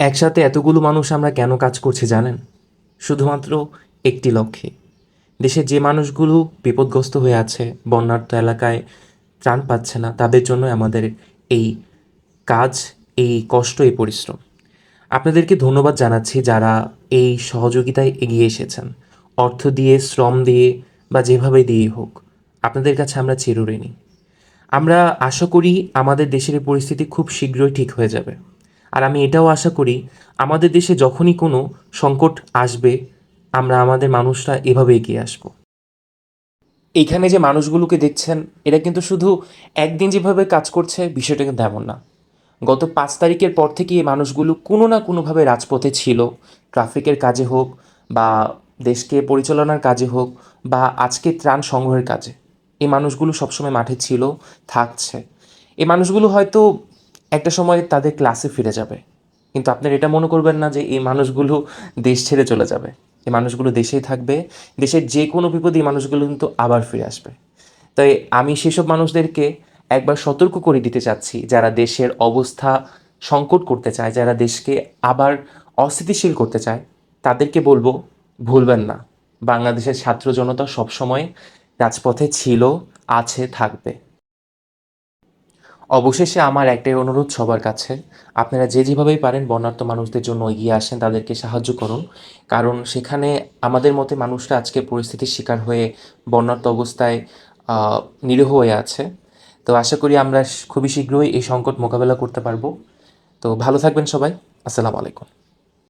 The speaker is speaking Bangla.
একসাথে এতগুলো মানুষ আমরা কেন কাজ করছি জানেন? শুধুমাত্র একটি লক্ষ্যে। দেশের যে মানুষগুলো বিপদগ্রস্ত হয়ে আছে, বন্যার্ত এলাকায় ত্রাণ পাচ্ছে না, তাদের জন্য আমাদের এই কাজ, এই কষ্ট, এই পরিশ্রম। আপনাদেরকে ধন্যবাদ জানাচ্ছি যারা এই সহযোগিতায় এগিয়ে এসেছেন। অর্থ দিয়ে, শ্রম দিয়ে বা যেভাবে দিয়ে হোক, আপনাদের কাছে আমরা চিরঋণী। আমরা আশা করি আমাদের দেশের পরিস্থিতি খুব শীঘ্রই ঠিক হয়ে যাবে। আর আমি এটাও আশা করি, আমাদের দেশে যখনই কোনো সংকট আসবে, আমরা আমাদের মানুষরা এভাবে এগিয়ে আসব। এইখানে যে মানুষগুলোকে দেখছেন, এরা কিন্তু শুধু একদিন যেভাবে কাজ করছে, বিষয়টা কিন্তু এমন না। গত পাঁচ তারিখের পর থেকে এই মানুষগুলো কোনো না কোনোভাবে রাজপথে ছিল। ট্রাফিকের কাজে হোক বা দেশকে পরিচালনার কাজে হোক বা আজকে ত্রাণ সংগ্রহের কাজে, এই মানুষগুলো সবসময় মাঠে ছিল, থাকছে। এই মানুষগুলো হয়তো একটা সময় তাদের ক্লাসে ফিরে যাবে। কিন্তু আপনার এটা মনে করবেন না যে এই মানুষগুলো দেশ ছেড়ে চলে যাবে। এই মানুষগুলো দেশেই থাকবে। দেশের যে কোনো বিপদে এই মানুষগুলো কিন্তু আবার ফিরে আসবে। তাই আমি সেসব মানুষদেরকে একবার সতর্ক করে দিতে চাচ্ছি, যারা দেশের অবস্থা সংকট করতে চায়, যারা দেশকে আবার অস্থিতিশীল করতে চায়, তাদেরকে বলব, ভুলবেন না। বাংলাদেশের ছাত্র জনতা সবসময় রাজপথে ছিল, আছে, থাকবে। অবশেষে আমার একটাই অনুরোধ সবার কাছে। আপনারা যে যেভাবেই পারেন বর্ণার্থ মানুষদের জন্য এগিয়ে আসেন, তাদেরকে সাহায্য করুন। কারণ সেখানে আমাদের মতে মানুষরা আজকে পরিস্থিতির শিকার হয়ে বর্ণার্থ অবস্থায় নিরীহ হয়ে আছে। তো আশা করি আমরা খুবই শীঘ্রই এই সংকট মোকাবেলা করতে পারব। তো ভালো থাকবেন সবাই। আসসালামু আলাইকুম।